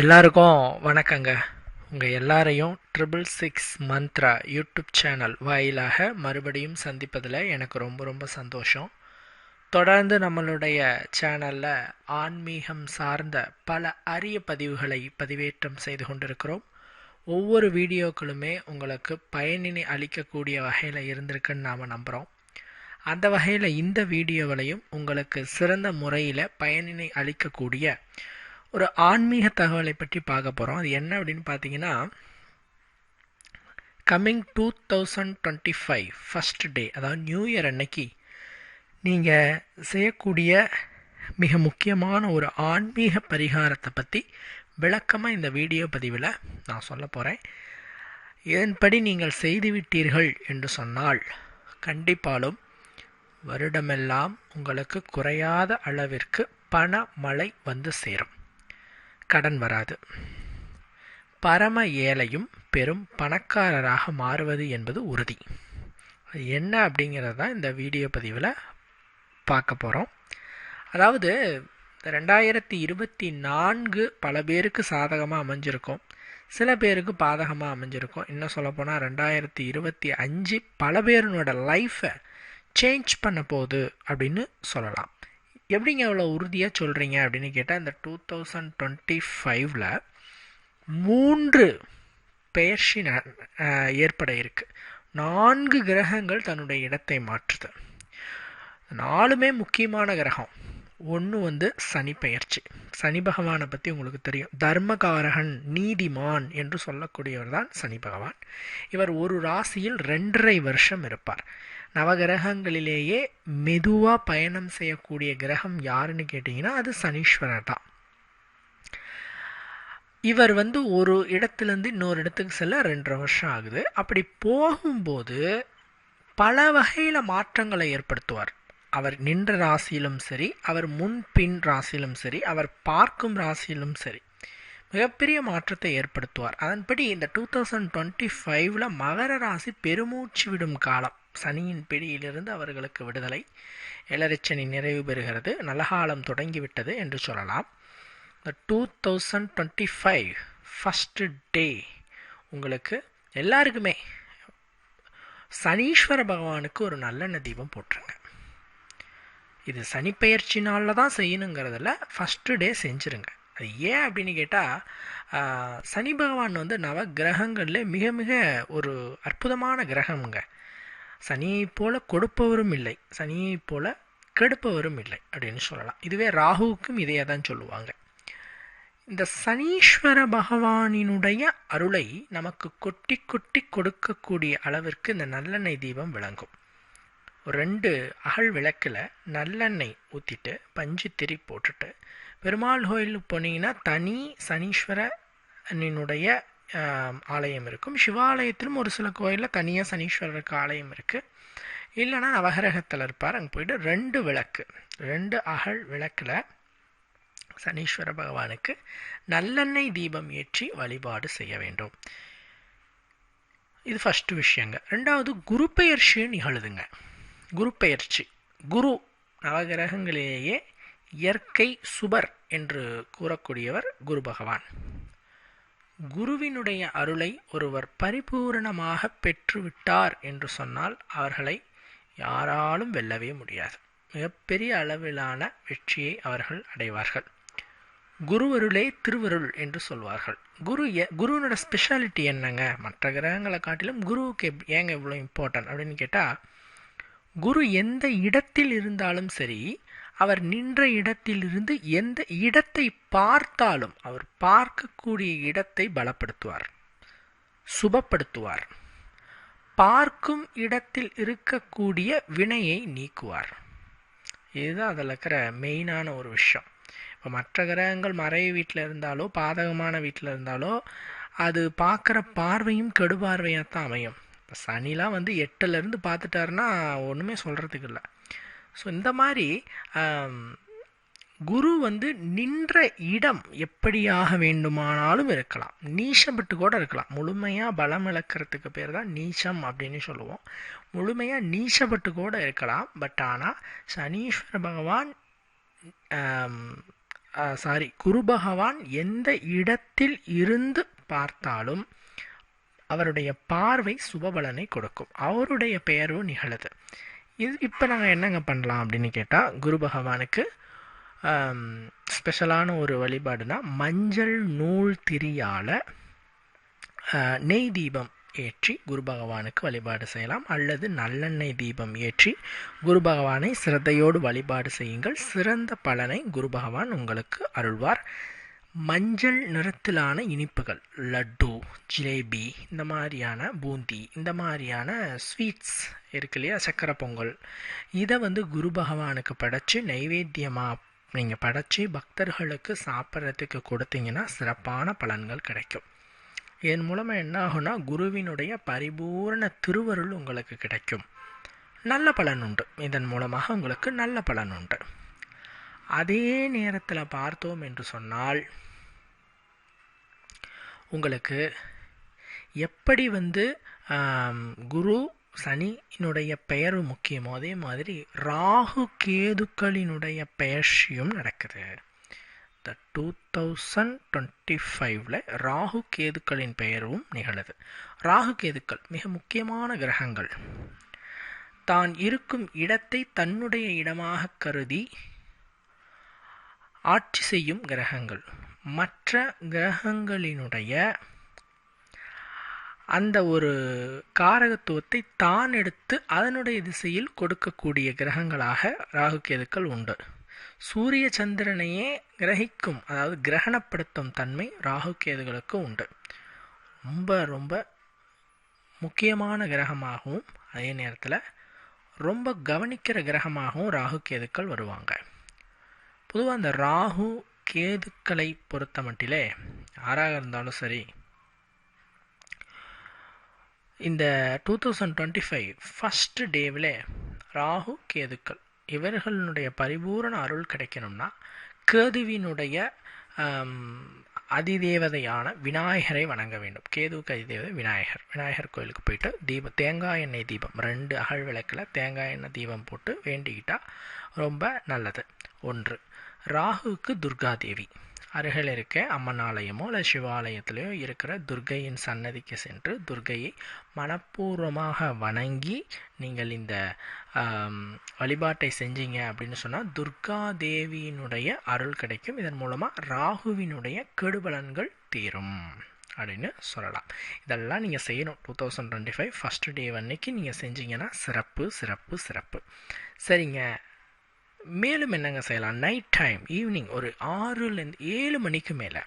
எல்லாருக்கும் வணக்கங்க. உங்கள் எல்லாரையும் triple six Mantra YouTube channel வாயிலாக மறுபடியும் சந்திப்பதில் எனக்கு ரொம்ப ரொம்ப சந்தோஷம். தொடர்ந்து நம்மளுடைய சேனலில் ஆன்மீகம் சார்ந்த பல அரிய பதிவுகளை பதிவேற்றம் செய்து கொண்டிருக்கிறோம். ஒவ்வொரு வீடியோக்களுமே உங்களுக்கு பயனினை அளிக்கக்கூடிய வகையில் இருந்திருக்குன்னு நாம் நம்புகிறோம் அந்த வகையில் இந்த வீடியோவிலையும் உங்களுக்கு சிறந்த முறையில் பயனினை அளிக்கக்கூடிய ஒரு ஆன்மீக தகவலை பற்றி பார்க்க போகிறோம் அது என்ன அப்படின்னு பார்த்தீங்கன்னா coming two thousand twenty five first day அதாவது நியூ இயர் அன்னைக்கு நீங்கள் செய்யக்கூடிய மிக முக்கியமான ஒரு ஆன்மீக பரிகாரத்தை பற்றி விளக்கமாக இந்த வீடியோ பதிவில் நான் சொல்ல போகிறேன் இதன்படி நீங்கள் செய்துவிட்டீர்கள் என்று சொன்னால் கண்டிப்பாலும் வருடமெல்லாம் உங்களுக்கு குறையாத அளவிற்கு பண மழை வந்து சேரும். கடன் வராது. பரம ஏழையும் பெரும் பணக்காரராக மாறுவது என்பது உறுதி. அது என்ன அப்படிங்கிறது தான் இந்த வீடியோ பதிவில் பார்க்க போகிறோம் அதாவது ரெண்டாயிரத்தி இருபத்தி நான்கு பல பேருக்கு சாதகமாக அமைஞ்சிருக்கும். சில பேருக்கு பாதகமாக அமைஞ்சிருக்கும். இன்னும் சொல்லப்போனால் ரெண்டாயிரத்தி இருபத்தி அஞ்சு பல பேருனோட லைஃப்பை சேஞ்ச் பண்ண போகுது அப்படின்னு சொல்லலாம். எப்படிங்க அவ்வளோ உறுதியாக சொல்கிறீங்க அப்படின்னு கேட்டால் இந்த டூ தௌசண்ட் டுவெண்ட்டி ஃபைவ்ல மூன்று பெயர்ச்சி ஏற்பட இருக்கு. நான்கு கிரகங்கள் தன்னுடைய இடத்தை மாற்றுது. நாலுமே முக்கியமான கிரகம். ஒன்று வந்து சனி பெயர்ச்சி. சனி பகவானை பற்றி உங்களுக்கு தெரியும். தர்மகாரகன் நீதிமான் என்று சொல்லக்கூடியவர் தான் சனி பகவான். இவர் ஒரு ராசியில் ரெண்டரை வருஷம் இருப்பார். நவகிரகங்களிலேயே மெதுவாக பயணம் செய்யக்கூடிய கிரகம் யாருன்னு கேட்டிங்கன்னா அது சனீஸ்வரர் தான் இவர் வந்து ஒரு இடத்துலேருந்து இன்னொரு இடத்துக்கு செல்ல ரெண்டரை வருஷம் ஆகுது. அப்படி போகும்போது பல வகையில் மாற்றங்களை ஏற்படுத்துவார். அவர் நின்ற ராசியிலும் சரி அவர் முன் பின் ராசியிலும் சரி அவர் பார்க்கும் ராசியிலும் சரி. மிகப்பெரிய மாற்றத்தை ஏற்படுத்துவார். அதன்படி இந்த டூ தௌசண்ட் டுவெண்ட்டி ஃபைவ்ல மகர ராசி பெருமூச்சு விடும் காலம். சனியின் பிடியிலிருந்து அவர்களுக்கு விடுதலை. எலரிச்சனி நிறைவு பெறுகிறது. நலகாலம் தொடங்கிவிட்டது என்று சொல்லலாம். இந்த two thousand twenty five first day உங்களுக்கு எல்லாருக்குமே சனீஸ்வர பகவானுக்கு ஒரு நல்ல தீபம் போட்டுருங்க. இது சனிப்பெயர்ச்சி நாளில் தான் செய்யணுங்கிறதுல ஃபஸ்ட்டு டே செஞ்சுருங்க. அது ஏன் அப்படின்னு கேட்டால் சனி பகவான் வந்து நவ கிரகங்களில் மிக மிக ஒரு அற்புதமான கிரகம்ங்க. சனியை போல கொடுப்பவரும் இல்லை. சனியை போல கெடுப்பவரும் இல்லை அப்படின்னு சொல்லலாம். இதுவே ராகுவுக்கும் இதையே தான் சொல்லுவாங்க. இந்த சனீஸ்வர பகவானினுடைய அருளை நமக்கு கொட்டி கொட்டி கொடுக்கக்கூடிய அளவிற்கு இந்த நல்லெண்ணெய் தீபம் விளங்கும். ரெண்டு அகல் விளக்கில் நல்லெண்ணெய் ஊற்றிட்டு பஞ்சு திரி போட்டுட்டு பெருமாள் கோயிலுக்கு போனீங்கன்னா தனி சனீஸ்வரனினுடைய ஆலயம் இருக்கும். சிவாலயத்திலும் ஒரு சில கோயிலில் தனியாக சனீஸ்வரருக்கு ஆலயம் இருக்குது இல்லைன்னா நவகிரகத்தில் இருப்பார். அங்கே போயிட்டு ரெண்டு விளக்கு ரெண்டு அகல் விளக்கில் சனீஸ்வர பகவானுக்கு நல்லெண்ணெய் தீபம் ஏற்றி வழிபாடு செய்ய வேண்டும். இது ஃபஸ்ட்டு விஷயங்க. ரெண்டாவது குரு பெயர்ச்சி நிகழுதுங்க. குரு பெயர்ச்சி குரு நவகிரகங்களிலேயே இயற்கை சுபர் என்று கூறக்கூடியவர் குரு பகவான். குருவினுடைய அருளை ஒருவர் பரிபூரணமாக பெற்றுவிட்டார் என்று சொன்னால் அவர்களை யாராலும் வெல்லவே முடியாது. மிகப்பெரிய அளவிலான வெற்றியை அவர்கள் அடைவார்கள். குருவருளே திருவருள் என்று சொல்வார்கள். குரு குருவனோட ஸ்பெஷாலிட்டி என்னங்க? மற்ற கிரகங்களை காட்டிலும் குருவுக்கு ஏங்க இவ்வளோ இம்பார்ட்டன்ட் அப்படின்னு கேட்டால் குரு எந்த இடத்தில் இருந்தாலும் சரி அவர் நின்ற இடத்திலிருந்து எந்த இடத்தை பார்த்தாலும் அவர் பார்க்கக்கூடிய இடத்தை பலப்படுத்துவார் சுபப்படுத்துவார். பார்க்கும் இடத்தில் இருக்கக்கூடிய வினையை நீக்குவார். இதுதான் அதில் இருக்கிற மெயினான ஒரு விஷயம். இப்போ மற்ற கிரகங்கள் மறைய வீட்டில் இருந்தாலோ பாதகமான வீட்டில் இருந்தாலோ அது பார்க்குற பார்வையும் கெடுபார்வையாக தான் அமையும். இப்போ சனிலாம் வந்து எட்டுலேருந்து பார்த்துட்டாருன்னா ஒன்றுமே சொல்கிறதுக்கு இல்லை. ஸோ இந்த மாதிரி குரு வந்து நின்ற இடம் எப்படியாக வேண்டுமானாலும் இருக்கலாம். நீச்சப்பட்டு கூட இருக்கலாம். முழுமையாக பலம் இழக்கிறதுக்கு பேர் தான் நீச்சம் அப்படின்னு சொல்லுவோம். முழுமையாக நீச்சப்பட்டு கூட இருக்கலாம். பட் ஆனால் சனீஸ்வர பகவான் சாரி குரு பகவான் எந்த இடத்தில் இருந்து பார்த்தாலும் அவருடைய பார்வை சுபபலனை கொடுக்கும். அவருடைய பெயரும் நிகழுது. இது இப்போ நாங்கள் என்னங்க பண்ணலாம் அப்படின்னு கேட்டால் குரு பகவானுக்கு ஸ்பெஷலான ஒரு வழிபாடுனா மஞ்சள் நூல் திரியால் நெய் தீபம் ஏற்றி குரு பகவானுக்கு வழிபாடு செய்யலாம். அல்லது நல்லெண்ணெய் தீபம் ஏற்றி குரு பகவானை சிரத்தையோடு வழிபாடு செய்யுங்கள். சிறந்த பலனை குரு பகவான் உங்களுக்கு அருள்வார். மஞ்சள் நிறத்திலான இனிப்புகள் லட்டு ஜிலேபி இந்த மாதிரியான பூந்தி இந்த மாதிரியான ஸ்வீட்ஸ் இருக்கு இல்லையா சக்கரை பொங்கல். இதை வந்து குரு பகவானுக்கு படைச்சு நைவேத்தியமாக நீங்கள் படைச்சி பக்தர்களுக்கு சாப்பிட்றதுக்கு கொடுத்தீங்கன்னா சிறப்பான பலன்கள் கிடைக்கும். இதன் மூலமாக என்ன ஆகும்னா குருவினுடைய பரிபூர்ண திருவருள் உங்களுக்கு கிடைக்கும். நல்ல பலன் உண்டு. இதன் மூலமாக உங்களுக்கு நல்ல பலன் உண்டு. அதே நேரத்தில் பார்த்தோம் என்று சொன்னால் உங்களுக்கு எப்படி வந்து குரு சனியினுடைய பெயர் முக்கியமோ அதே மாதிரி ராகு கேதுக்களினுடைய பெயர்ச்சியும் நடக்குது. த டூ தௌசண்ட் டுவெண்ட்டி ஃபைவ்ல ராகு கேதுக்களின் பெயரும் நிகழுது. ராகு கேதுக்கள் மிக முக்கியமான கிரகங்கள். தான் இருக்கும் இடத்தை தன்னுடைய இடமாக கருதி ஆட்சி செய்யும் கிரகங்கள். மற்ற கிரகங்களினுடைய அந்த ஒரு காரகத்துவத்தை தான் எடுத்து அதனுடைய திசையில் கொடுக்கக்கூடிய கிரகங்களாக ராகு கேதுக்கள் உண்டு. சூரிய சந்திரனையே கிரகிக்கும் அதாவது கிரகணப்படுத்தும் தன்மை ராகுகேதுகளுக்கு உண்டு. ரொம்ப ரொம்ப முக்கியமான கிரகமாகவும் அதே நேரத்தில் ரொம்ப கவனிக்கிற கிரகமாகவும் ராகு கேதுக்கள் வருவாங்க. பொதுவாக அந்த ராகு கேதுக்களை பொறுத்த மட்டிலே யாராக இருந்தாலும் சரி இந்த two thousand twenty five first டேவில் Rahu கேதுக்கள் இவர்களுடைய பரிபூரண அருள் கிடைக்கணும்னா கேதுவினுடைய அதிதேவதையான விநாயகரை வணங்க வேண்டும். கேதுவுக்கு அதிதேவதை விநாயகர். விநாயகர் கோயிலுக்கு போயிட்டு தீபம் தேங்காய் எண்ணெய் தீபம் ரெண்டு அகல் விளக்கில் தேங்காய் எண்ணெய் தீபம் போட்டு வேண்டிக்கிட்டால் ரொம்ப நல்லது. ஒன்று. ராகுவுக்கு துர்காதேவி அருகில் இருக்க அம்மன் ஆலயமோ இல்லை சிவாலயத்திலையோ இருக்கிற துர்கையின் சன்னதிக்கு சென்று துர்கையை மனப்பூர்வமாக வணங்கி நீங்கள் இந்த வழிபாட்டை செஞ்சீங்க அப்படின்னு சொன்னால் துர்கா தேவியினுடைய அருள் கிடைக்கும். இதன் மூலமாக ராகுவினுடைய கெடுபலன்கள் தீரும் அப்படின்னு சொல்லலாம். இதெல்லாம் நீங்கள் செய்யணும். Two thousand twenty five first day அன்னைக்கு நீங்கள் செஞ்சீங்கன்னா சிறப்பு சிறப்பு சிறப்பு. சரிங்க. மேலும் என்னங்க செய்யலாம்? நைட் டைம் ஈவினிங் ஒரு ஆறுலேருந்து ஏழு மணிக்கு மேலே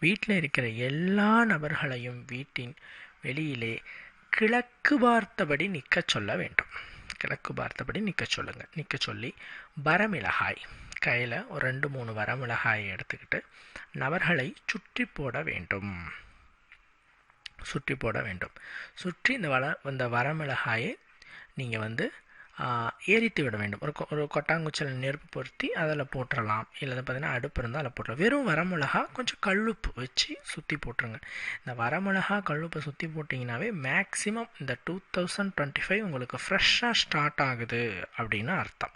வீட்டில் இருக்கிற எல்லா நபர்களையும் வீட்டின் வெளியிலே கிழக்கு பார்த்தபடி நிற்க சொல்ல வேண்டும். கிழக்கு பார்த்தபடி நிற்க சொல்லுங்கள் நிற்க சொல்லி வரமிளகாய் கையில் ஒரு ரெண்டு மூணு வரமிளகாயை எடுத்துக்கிட்டு நபர்களை சுற்றி போட வேண்டும். சுற்றி போட வேண்டும். சுற்றி இந்த வள இந்த வரமிளகாயை நீங்கள் வந்து எரித்து விட வேண்டும். ஒரு ஒரு கொட்டாங்குச்சல் நெருப்பு பொருத்தி அதில் போட்டுடலாம் இல்லை பார்த்தீங்கன்னா அடுப்பு இருந்தால் அதில் போட்டுடலாம் வெறும் வரமிளகா கொஞ்சம் கல்லுப்பு வச்சு சுற்றி போட்டுருங்க. இந்த வரமிளகா கல்லுப்பை சுற்றி போட்டிங்கனாவே மேக்ஸிமம் இந்த டூ தௌசண்ட் டுவெண்ட்டி ஃபைவ் உங்களுக்கு ஃப்ரெஷ்ஷாக ஸ்டார்ட் ஆகுது அப்படின்னு அர்த்தம்.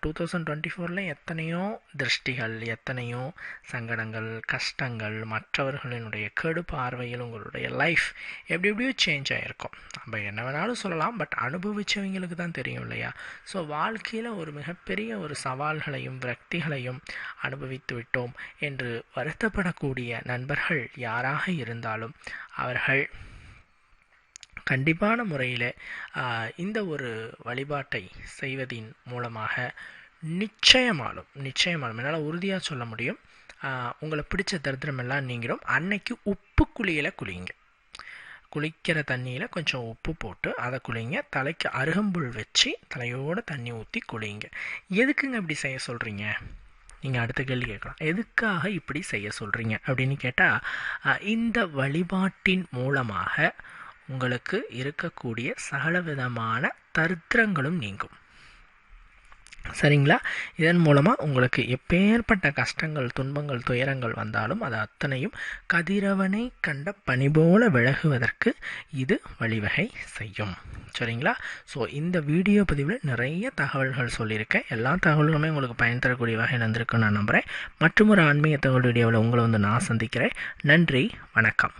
டூ தௌசண்ட் டுவெண்ட்டி ஃபோரில் எத்தனையோ திருஷ்டிகள் எத்தனையோ சங்கடங்கள் கஷ்டங்கள் மற்றவர்களினுடைய கெடு பார்வையில் உங்களுடைய லைஃப் எப்படி எப்படியோ சேஞ்ச் ஆகிருக்கும் நம்ம என்ன வேணாலும் சொல்லலாம் பட் அனுபவித்தவங்களுக்கு தான் தெரியும் இல்லையா? ஸோ வாழ்க்கையில் ஒரு மிகப்பெரிய ஒரு சவால்களையும் விரக்திகளையும் அனுபவித்து விட்டோம் என்று வருத்தப்படக்கூடிய நண்பர்கள் யாராக இருந்தாலும் அவர்கள் கண்டிப்பான முறையில் இந்த ஒரு வழிபாட்டை செய்வதின் மூலமாக நிச்சயமாலும் நிச்சயமாலும் என்னால் உறுதியாக சொல்ல முடியும். உங்களை பிடிச்ச தரித்திரம் எல்லாம் நீங்கிடும் அன்னைக்கு உப்பு குளியில் குளிங்க குளிக்கிற தண்ணியில் கொஞ்சம் உப்பு போட்டு அதை குளிங்க. தலைக்கு அருகம்புல் வச்சு தலையோடு தண்ணி ஊற்றி குளிங்க. எதுக்குங்க இப்படி செய்ய சொல்கிறீங்க நீங்கள் அடுத்த கேள்வி கேட்கலாம். எதுக்காக இப்படி செய்ய சொல்கிறீங்க அப்படின்னு கேட்டால் இந்த வழிபாட்டின் மூலமாக உங்களுக்கு இருக்கக்கூடிய சகலவிதமான தரித்திரங்களும் நீங்கும். சரிங்களா? இதன் மூலமாக உங்களுக்கு எப்பேற்பட்ட கஷ்டங்கள் துன்பங்கள் துயரங்கள் வந்தாலும் அது அத்தனையும் கதிரவனை கண்ட பனி போல விலகுவதற்கு இது வழிவகை செய்யும். சரிங்களா? ஸோ இந்த வீடியோ பதிவில் நிறைய தகவல்கள் சொல்லியிருக்கேன். எல்லா தகவல்களுமே உங்களுக்கு பயன் தரக்கூடிய வகையில் இருந்திருக்குன்னு நான் நம்புகிறேன் மற்றும் ஒரு ஆன்மீக தகவல் வீடியோவில் உங்களை வந்து நான் சந்திக்கிறேன். நன்றி வணக்கம்.